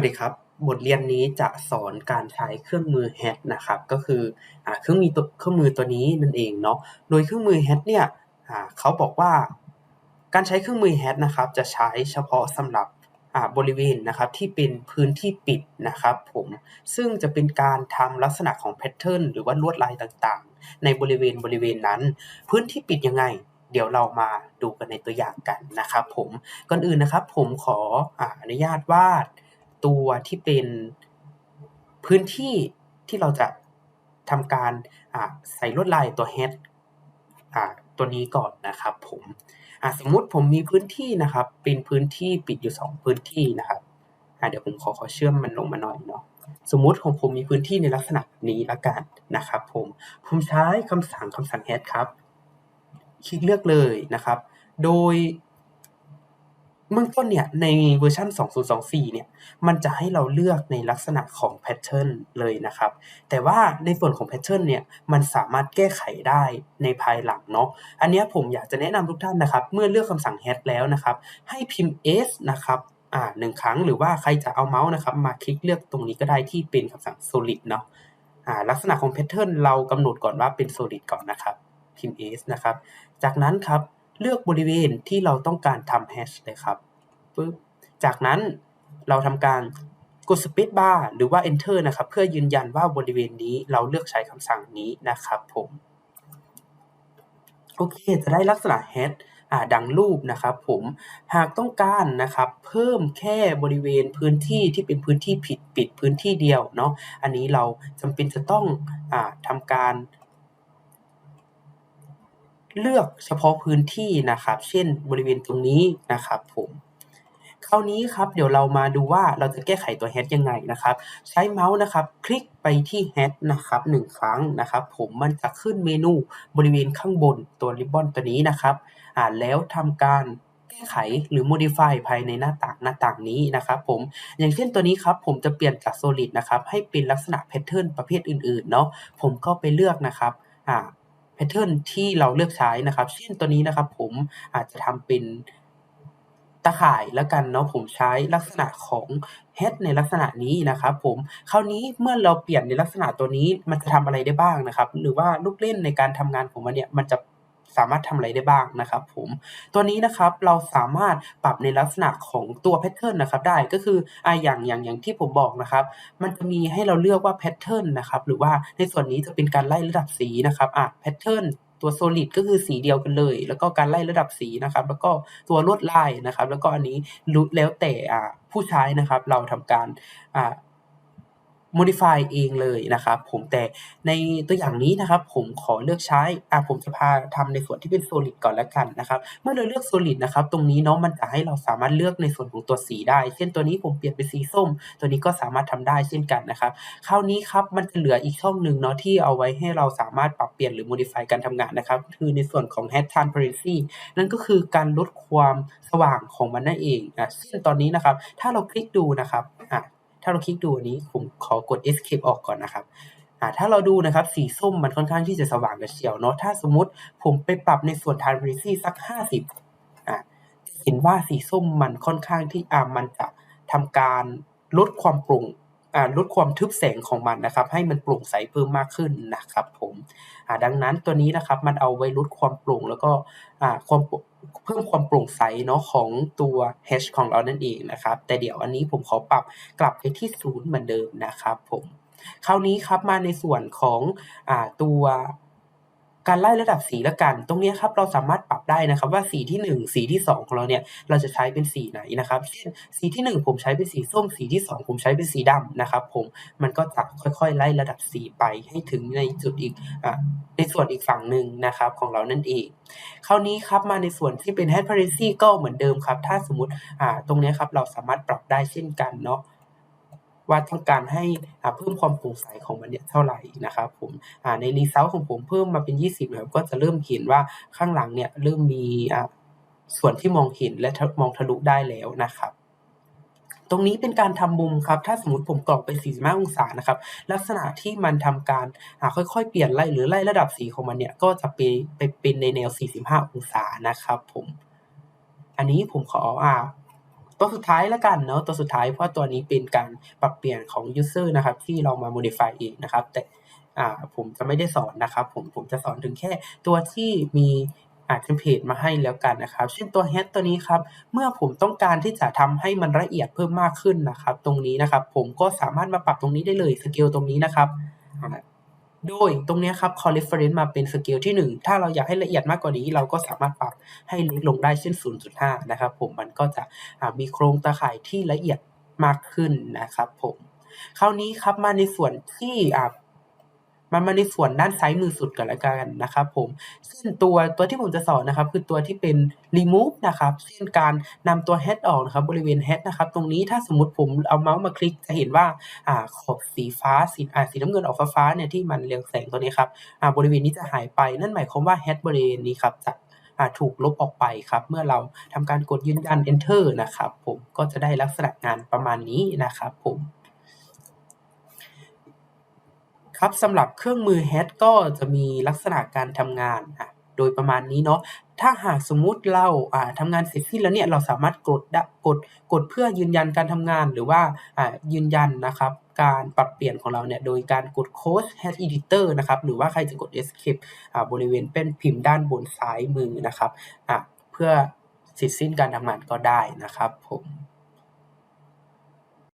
วัสดีครับ บทเรียนนี้จะสอนการใช้เครื่องมือ Hat นะครับ ก็คืออเครื่องมีตัวเครื่องมือตัวนี้นั่นเองเนาะ โดยเครื่องมือ Hat เนี่ยเขาบอกว่า การใช้เครื่องมือ Hat นะครับ จะใช้เฉพาะสำหรับบริเวณนะครับที่เป็นพื้นที่ปิดนะครับผมซึ่งจะเป็นการทำลักษณะของแพทเทิร์นหรือว่าลวดลายต่างๆ ในบริเวณบริเวณนั้น พื้นที่ปิดยังไง เดี๋ยวเรามาดูกันในตัวอย่างกันนะครับผมก่อนอื่นนะครับผมขอออนุญาตวาด ตัวที่เป็นพื้นที่ที่เราจะทำการใส่ลวดลายตัว head ตัวนี้ก่อนนะครับผมสมมุติผมมีพื้นที่นะครับ เป็นพื้นที่ปิดอยู่ 2 พื้นที่นะครับเดี๋ยวผมขอขอเชื่อมมันลงมาหน่อยเนาะสมมุติของผมมีพื้นที่ในลักษณะนี้ละกันนะครับผมผมใช้คำสั่งคำสั่ง head ครับ คลิกเลือกเลยนะครับ โดย เบื้องต้นเนี่ยในเวอร์ชัน2024 เนี่ยมันจะให้เราเลือกในลักษณะของแพทเทิร์นเลยนะครับ แต่ว่าในส่วนของแพทเทิร์นเนี่ยมันสามารถแก้ไขได้ในภายหลังเนาะอันนี้ผมอยากจะแนะนำทุกท่านนะครับ เมื่อเลือกคำสั่ง head แล้วนะครับ ให้พิมพ์ s นะครับอ่าหนึ่งครั้งหรือว่าใครจะเอาเมาส์นะครับ มาคลิกเลือกตรงนี้ก็ได้ที่เป็นคำสั่ง solid เนาะอ่าลักษณะของแพทเทิร์นเรากำหนดก่อนว่าเป็น solid ก่อนนะครับ พิมพ์ s นะครับ จากนั้นครับเลือกบริเวณที่เราต้องการทำ hash เลยครับ ปึ๊บจากนั้นเราทำการกด space bar หรือว่า enter นะครับ เพื่อยืนยันว่าบริเวณนี้เราเลือกใช้คำสั่งนี้นะครับผมโอเค จะได้ลักษณะ head อ่าดังรูปนะครับผมหากต้องการนะครับเพิ่มแค่บริเวณพื้นที่ที่เป็นพื้นที่ผิดปิดพื้นที่เดียวเนาะอันนี้เราจำเป็นจะต้องอ่าทำการ เลือกเฉพาะพื้นที่นะครับ เช่นบริเวณตรงนี้นะครับผม คราวนี้ครับเดี๋ยวเรามาดูว่าเราจะแก้ไขตัว head ยังไงนะครับ ใช้เมาส์นะครับ คลิกไปที่ head นะครับหนึ่งครั้งนะครับ ผมมันจะขึ้นเมนูบริเวณข้างบนตัวริบบอนตัวนี้นะครับอ่าแล้วทำการแก้ไขหรือ modify ภายในหน้าต่างหน้าต่างนี้นะครับผมอย่างเช่นตัวนี้ครับผมจะเปลี่ยนจาก solid นะครับให้เป็นลักษณะ pattern ประเภทอื่นๆเนาะผมก็ไปเลือกนะครับอ่า pattern ที่เราเลือกใช้นะครับ เช่นตัวนี้นะครับผมอาจจะทำเป็น ตะข่ายแล้วกันเนาะผมใช้ลักษณะของ head ในลักษณะนี้นะครับผมคราวนี้เมื่อเราเปลี่ยนในลักษณะตัวนี้มันจะทำอะไรได้บ้างนะครับ หรือว่าลูกเล่นในการทำงานของมันเนี่ยมันจะ สามารถทำอะไรได้บ้างนะครับผมตัวนี้นะครับเราสามารถปรับในลักษณะของตัว pattern นนะครับได้ก็คืออ่าอย่างอย่างอย่างที่ผมบอกนะครับ มันจะมีให้เราเลือกว่า pattern นนะครับหรือว่าในส่วนนี้จะเป็นการไล่ระดับสีนะครับอ่า pattern ตัว solid ก็คือสีเดียวกันเลย แล้วก็การไล่ระดับสีนะครับ แล้วก็ตัวลวดลายนะครับ แล้วก็อันนี้แล้วแต่ผู้ใช้นะครับ เราทำการ modify เองเลยนะครับผมแต่ในตัวอย่างนี้นะครับ ผมขอเลือกใช้อ่าผมจะพาทำในส่วนที่เป็น solid ก่อนแล้วกันนะครับเมื่อเราเลือก solid นะครับ ตรงนี้เนาะมันจะให้เราสามารถเลือกในส่วนของตัวสีได้ เช่นตัวนี้ผมเปลี่ยนเป็นสีส้ม ตัวนี้ก็สามารถทำได้เช่นกันนะครับ คราวนี้ครับมันจะเหลืออีกช่องหนึ่งเนาะที่เอาไว้ให้เราสามารถปรับเปลี่ยนหรือ modify การทำงานนะครับ คือในส่วนของ head transparency นั่นก็คือการลดความสว่างของมันนั่นเองอ่าซึ่งตอนนี้นะครับ ถ้าเราคลิกดูนะครับอ่าถ้าเราคลิกดูอันนี้ผมขอกด escape ออกก่อนนะครับอ่าถ้าเราดูนะครับสีส้มมันค่อนข้างที่จะสว่างกระเฉียวเนาะถ้าสมมติผมไปปรับในส่วน transparency สัก 50อ่าเห็นว่าสีส้มมันค่อนข้างที่อ่ามันจะทำการลดความโปร่ง ลดความทึบแสงของมันนะครับ ให้มันโปร่งใสเพิ่มมากขึ้นนะครับ ผมดังนั้นตัวนี้นะครับมันเอาไว้ลดความโปร่งแล้วก็ความเพิ่มความโปร่งใสเนาะของตัว h ของเรานั่นเองนะครับ แต่เดี๋ยวอันนี้ผมขอปรับกลับไปที่ศูนย์เหมือนเดิมนะครับ ผม คราวนี้ครับมาในส่วนของอตัว การไล่ระดับสีละกัน ตรงนี้ครับเราสามารถปรับได้นะครับว่าสีที่ 1 สีที่ 2 ของเราเนี่ยเราจะใช้เป็นสีไหนนะครับเช่นสีที่ 1 ผมใช้เป็นสีส้มสีที่ 2 ผมใช้เป็นสีดำนะครับผมมันก็จะค่อยๆ ไล่ระดับสีไปให้ถึงในจุดอีกอในส่วนอีกฝั่งหนึ่งนะครับของเรานั่นเองคราวนี้ครับมาในส่วนที่เป็น head transparency ก็เหมือนเดิมครับ ถ้าสมมติตรงนี้ครับเราสามารถปรับได้เช่นกันเนาะ ว่าต้องการให้เพิ่มความโปร่งใสของมันเนี่ยเท่าไหร่นะครับผมใน result ของผมเพิ่มมาเป็น 20นะครับก็จะเริ่มเห็นว่าข้างหลังเนี่ยเริ่มมีส่วนที่มองเห็นและมองทะลุได้แล้วนะครับตรงนี้เป็นการทำมุมครับ ถ้าสมมติผมกรอกเป็น45 องศานะครับ ลักษณะที่มันทำการค่อยๆ เปลี่ยนไล่หรือไล่ระดับสีของมันเนี่ย ก็จะไปไปเป็นในแนว 45 องศานะครับผม อันนี้ผมขออ่า ตัวสุดท้ายแล้วกันเนาะตัวสุดท้ายเพราะตัวนี้เป็นการปรับเปลี่ยนของ user นะครับ ที่เรามา modify เองนะครับ แต่อ่าผมจะไม่ได้สอนนะครับ ผมผมจะสอนถึงแค่ตัวที่มีอ่าเทมเพลตมาให้แล้วกันนะครับ เช่นตัว head ตัวนี้ครับ เมื่อผมต้องการที่จะทำให้มันละเอียดเพิ่มมากขึ้นนะครับ ตรงนี้นะครับ ผมก็สามารถมาปรับตรงนี้ได้เลยสเกลตรงนี้นะครับ โดยตรงนี้ครับ call reference มาเป็นสเกลที่ 1 ถ้าเราอยากให้ละเอียดมากกว่านี้ เราก็สามารถปรับให้เล็กลงได้เช่น 0.5 นะครับผมมันก็จะมีโครงตาข่ายที่ละเอียดมากขึ้นนะครับผมคราวนี้ครับมาในส่วนที่ มันมาในส่วนด้านซ้ายมือสุดก่อนละกันนะครับผมซึ่งตัวตัวที่ผมจะสอนนะครับ คือตัวที่เป็น remove นะครับเช่นการนำตัว head ออกนะครับบริเวณ head นะครับ ตรงนี้ถ้าสมมติผมเอาเมาส์มาคลิกจะเห็นว่าอ่าขอบสีฟ้าสีอ่าสีน้ำเงินออกฟ้าเนี่ยที่มันเรืองแสงตัวนี้ครับอ่าบริเวณนี้จะหายไปนั่นหมายความว่า head บริเวณนี้ครับจะอ่าถูกลบออกไปครับ เมื่อเราทำการกดยืนยัน enter นะครับ ผมก็จะได้ลักษณะงานประมาณนี้นะครับผม ครับสำหรับเครื่องมือ Head ก็จะมีลักษณะการทำงานอะโดยประมาณนี้เนาะถ้าหากสมมุติเราอ่าทำงานเสร็จสิ้นแล้วเนี่ยเราสามารถกดดะกดกดเพื่อยืนยันการทำงานหรือว่าอ่ายืนยันนะครับการปรับเปลี่ยนของเราเนี่ยโดยการกด Code Head Editor นะครับหรือว่าใครจะกด Escape อ่าบริเวณเป็นพิมพ์ด้านบนซ้ายมือนะครับอะเพื่อเสร็จสิ้นการทำงานก็ได้นะครับผม